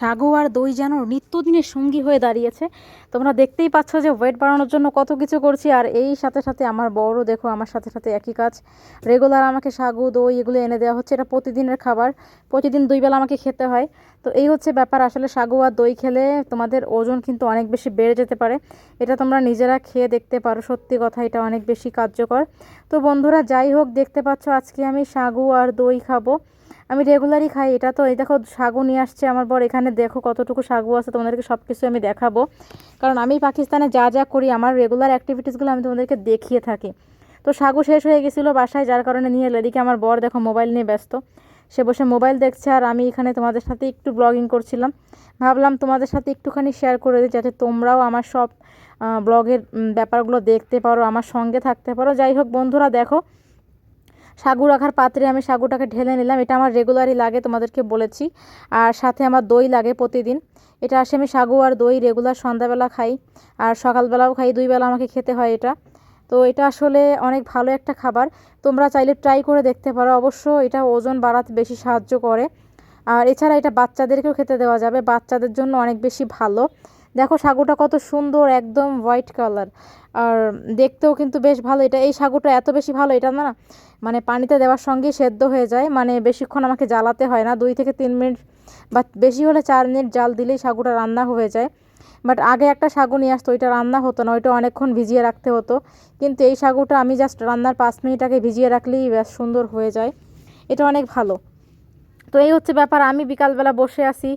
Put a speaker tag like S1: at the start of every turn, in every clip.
S1: সাগু আর দই যেন নিত্যদিনের সঙ্গী হয়ে দাঁড়িয়েছে। তোমরা দেখতেই পাচ্ছ যে ওয়েট বাড়ানোর জন্য কত কিছু করছি, আর এই সাথে সাথে আমার বড় দেখো, আমার সাথে সাথে একই কাজ। রেগুলার আমাকে সাগু, দই এগুলো এনে দেওয়া হচ্ছে, এটা প্রতিদিনের খাবার, প্রতিদিন দুই বেলা আমাকে খেতে হয়। তো এই হচ্ছে ব্যাপার, আসলে সাগু আর দই খেলে তোমাদের ওজন কিন্তু অনেক বেশি বেড়ে যেতে পারে। এটা তোমরা নিজেরা খেয়ে দেখতে পারো, সত্যি কথা এটা অনেক বেশি কার্যকর। তো বন্ধুরা, যাই হোক, দেখতে পাচ্ছ আজকে আমি সাগু আর দই খাব। আমি রেগুলারই খাই, এটা তো, এই দেখো সাগু নিয়ে আসছে আমার বর, এখানে দেখো কতটুকু সাগু আছে, তোমাদেরকে সব কিছু আমি দেখাবো। কারণ আমি পাকিস্তানে যা যা করি, আমার রেগুলার অ্যাক্টিভিটিসগুলো আমি তোমাদেরকে দেখিয়ে থাকি। তো সাগু শেষ হয়ে গেছিল বাসায়, যার কারণে নিয়ে এলো। এদিকে আমার বর দেখো মোবাইল নিয়ে ব্যস্ত। সে বসে মোবাইল দেখছে আর আমি এখানে তোমাদের সাথে একটু ব্লগিং করছিলাম। ভাবলাম তোমাদের সাথে একটুখানি শেয়ার করে দিই, যাতে তোমরাও আমার সব ব্লগের ব্যাপারগুলো দেখতে পারো, আমার সঙ্গে থাকতে পারো। যাই হোক বন্ধুরা, দেখো সাগু রাখার পাত্রে আমি সাগুটাকে ঢেলে নিলাম। এটা আমার রেগুলারই লাগে, তোমাদেরকে বলেছি। আর সাথে আমার দই লাগে প্রতিদিন। এটা আসে আমি সাগু আর দই রেগুলার সন্ধ্যাবেলা খাই, আর সকালবেলাও খাই দুই বেলা আমাকে খেতে হয় এটা। তো এটা আসলে অনেক ভালো একটা খাবার। তোমরা চাইলে ট্রাই করে দেখতে পারো। অবশ্য এটা ওজন বাড়াতে বেশি সাহায্য করে। আর এছাড়া এটা বাচ্চাদেরকেও খেতে দেওয়া যাবে। বাচ্চাদের জন্য অনেক বেশি ভালো। দেখো সাগুটা কত সুন্দর, একদম হোয়াইট কালার আর দেখতেও কিন্তু বেশ ভালো। এটা, এই সাগুটা এত বেশি ভালো, এটা না মানে পানিতে দেওয়ার সঙ্গেই সেদ্ধ হয়ে যায়। মানে বেশিক্ষণ আমাকে জ্বালাতে হয় না। দুই থেকে তিন মিনিট বা বেশি হলে চার মিনিট জাল দিলেই সাগুটা রান্না হয়ে যায়। বাট আগে একটা সাগু নিয়ে আসতো, ওইটা রান্না হতো না। ওইটা অনেকক্ষণ ভিজিয়ে রাখতে হতো। কিন্তু এই সাগুটা আমি জাস্ট রান্নার পাঁচ মিনিট আগে ভিজিয়ে রাখলেই বেশ সুন্দর হয়ে যায়। এটা অনেক ভালো। তো এই হচ্ছে ব্যাপার। আমি বিকালবেলা বসে আছি,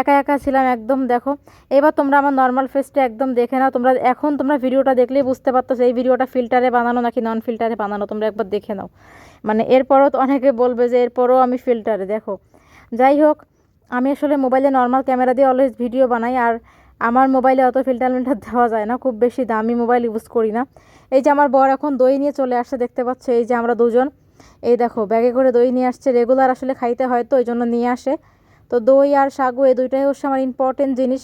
S1: একা একা ছিলাম একদম, দেখো। এবার তোমরা আমার নর্মাল ফেসটা একদম দেখে নাও। তোমরা এখন তোমরা ভিডিওটা দেখলেই বুঝতে পারতো এই ভিডিওটা ফিল্টারে বানানো নাকি নন ফিল্টারে বানানো, তোমরা একবার দেখে নাও। মানে এরপরও তো অনেকে বলবে যে এরপরও আমি ফিল্টারে দেখো। যাই হোক, আমি আসলে মোবাইলে নর্মাল ক্যামেরা দিয়ে অলওয়েজ ভিডিও বানাই, আর আমার মোবাইলে অত ফিল্টার মিল্টার দেওয়া যায় না, খুব বেশি দামি মোবাইল ইউজ করি না। এই যে আমার বর এখন দই নিয়ে চলে আসছে, দেখতে পাচ্ছ? এই যে আমরা দুজন। এই দেখো, ব্যাগে করে দই নিয়ে আসছে। রেগুলার আসলে খাইতে হয় তো ওই জন্য নিয়ে আসে। তো দই আর সাগু এই দুইটাই হচ্ছে আমার ইম্পর্টেন্ট জিনিস।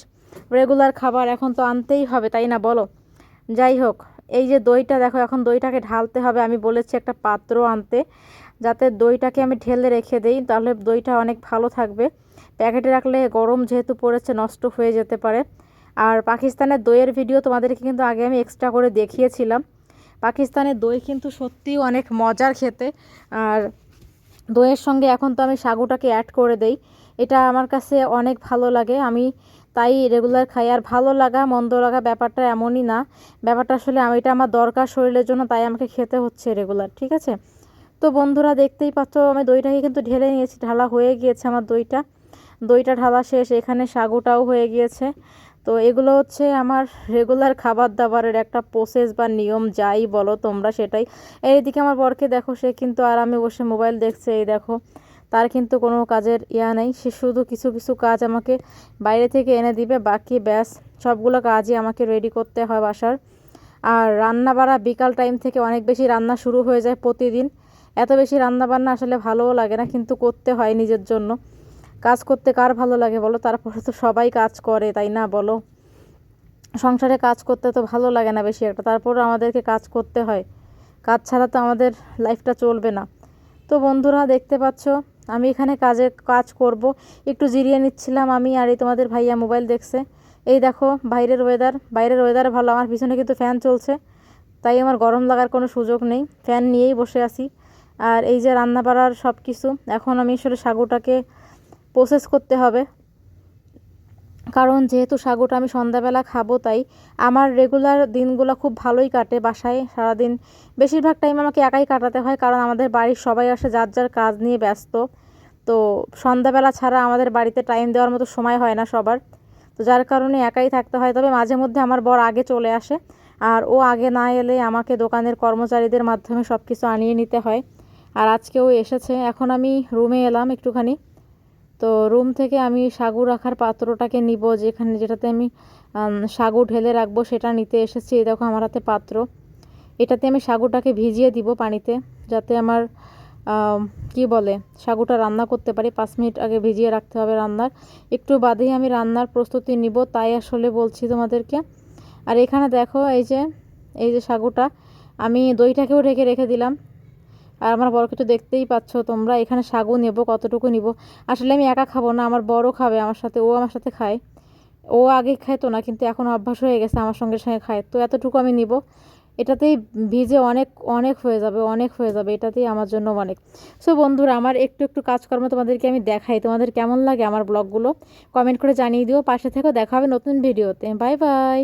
S1: রেগুলার খাবার এখন তো আনতেই হবে, তাই না বলো? যাই হোক, এই যে দইটা দেখো, এখন দইটাকে ঢালতে হবে। আমি বলেছি একটা পাত্র আনতে, যাতে দইটাকে আমি ঢেলে রেখে দিই, তাহলে দইটা অনেক ভালো থাকবে। প্যাকেটে রাখলে গরম যেহেতু পড়েছে, নষ্ট হয়ে যেতে পারে। আর পাকিস্তানের দইয়ের ভিডিও তোমাদেরকে কিন্তু আগে আমি এক্সট্রা করে দেখিয়েছিলাম। পাকিস্তানের দই কিন্তু সত্যিই অনেক মজার খেতে। আর দইয়ের সঙ্গে এখন তো আমি সাগুটাকে অ্যাড করে দেই। এটা আমার কাছে অনেক ভালো লাগে। আমি তাই রেগুলার খাই। আর ভালো লাগা, মন্দ লাগা ব্যাপারটা এমনই না। ব্যাপারটা আসলে আমি এটা আমার দরকার শরীরের জন্য, তাই আমাকে খেতে হচ্ছে রেগুলার ঠিক আছে? তো বন্ধুরা দেখতেই পাচ্ছ, আমি দইটাকে কিন্তু ঢেলে নিয়েছি। ঢালা হয়ে গিয়েছে আমার দইটা। দইটা ঢালা শেষ, এখানে সাগুটাও হয়ে গিয়েছে। তো এগুলো হচ্ছে আমার রেগুলার খাবার দাবারের একটা প্রসেস বা নিয়ম, যাই বলো তোমরা সেটাই। এইদিকে আমার বরকে দেখো, সে কিন্তু আরামে বসে মোবাইল দেখছে, এই দেখো। তার কিন্তু কোনো কাজের ইয়া নেই, সে শুধু কিছু কিছু কাজ আমাকে বাইরে থেকে এনে দিবে, বাকি ব্যাস, সবগুলো কাজই আমাকে রেডি করতে হয় বাসার। আর রান্না বাড়া বিকাল টাইম থেকে অনেক বেশি রান্না শুরু হয়ে যায় প্রতিদিন। এত বেশি রান্না বান্না আসলে ভালোও লাগে না, কিন্তু করতে হয় নিজের জন্য। কাজ করতে কার ভালো লাগে বলো? তারপরে তো সবাই কাজ করে, তাই না বলো? সংসারে কাজ করতে তো ভালো লাগে না বেশি একটা, তারপরও আমাদেরকে কাজ করতে হয়। কাজ ছাড়া তো আমাদের লাইফটা চলবে না। তো বন্ধুরা, দেখতে পাচ্ছ, আমি এখানে কাজে কাজ করব। একটু জিরিয়ে নিচ্ছিলাম আমি আর এই তোমাদের ভাইয়া মোবাইল দেখছে। এই দেখো, বাইরের ওয়েদার বাইরের ওয়েদার ভালো, আমার পিছনে কিন্তু ফ্যান চলছে। তাই আমার গরম লাগার কোনো সুযোগ নেই ফ্যান নিয়েই বসে আছি। আর এই যে রান্না বাড়ার সব কিছু এখন আমি আসলে সাগুটাকে প্রসেস করতে হবে। কারণ যেহেতু সাগুটা আমি সন্ধ্যাবেলা খাব, তাই আমার রেগুলার দিনগুলো খুব ভালোই কাটে বাসায় সারাদিন। বেশিরভাগ টাইম আমাকে একাই কাটাতে হয়, কারণ আমাদের বাড়ির সবাই আসে, যার যার কাজ নিয়ে ব্যস্ত। তো সন্ধ্যাবেলা ছাড়া আমাদের বাড়িতে টাইম দেওয়ার মতো সময় হয় না সবার। তো যার কারণে একাই থাকতে হয়। তবে মাঝে মধ্যে আমার বর আগে চলে আসে, আর ও আগে না এলে আমাকে দোকানের কর্মচারীদের মাধ্যমে সব কিছু আনিয়ে নিতে হয়। আর আজকে ও এসেছে, এখন আমি রুমে এলাম একটুখানি। তো রুম থেকে আমি সাগু রাখার পাত্রটাকে নিব, যেখানে যেটাতে আমি সাগু ঢেলে রাখব সেটা নিতে এসেছি। এই দেখো আমার হাতে পাত্র। এটাতে আমি সাগুটাকে ভিজিয়ে দিব পানিতে, যাতে আমার কি বলে, সাগুটা রান্না করতে পারি। পাঁচ মিনিট আগে ভিজিয়ে রাখতে হবে রান্নার। একটু বাদেই আমি রান্নার প্রস্তুতি নিব, তাই আসলে বলছি তোমাদেরকে। আর এখানে দেখো, এই যে এই যে সাগুটা, আমি দইটাকেও ঢেকে রেখে দিলাম। আর আমার বড়কে তো দেখতেই পাচ্ছ তোমরা, এখানে সাগু নেব, কতটুকু নিব। আসলে আমি একা খাব না, আমার বড় খাবে, আমার সাথে, ও আমার সাথে খায়। ও আগে খাইতো না, কিন্তু এখন অভ্যাস হয়ে গেছে আমার সঙ্গে সঙ্গে খায়। তো এতটুকু আমি নিব। এটাতেই ভিজে অনেক অনেক হয়ে যাবে, অনেক হয়ে যাবে, এটাতেই আমার জন্য অনেক। সো বন্ধুরা, আমার একটু একটু কাজকর্ম তোমাদেরকে আমি দেখাই। তোমাদের কেমন লাগে আমার ব্লগগুলো? কমেন্ট করে জানিয়ে দিও। পাশে থেকেও দেখা হবে নতুন ভিডিওতে। Bye bye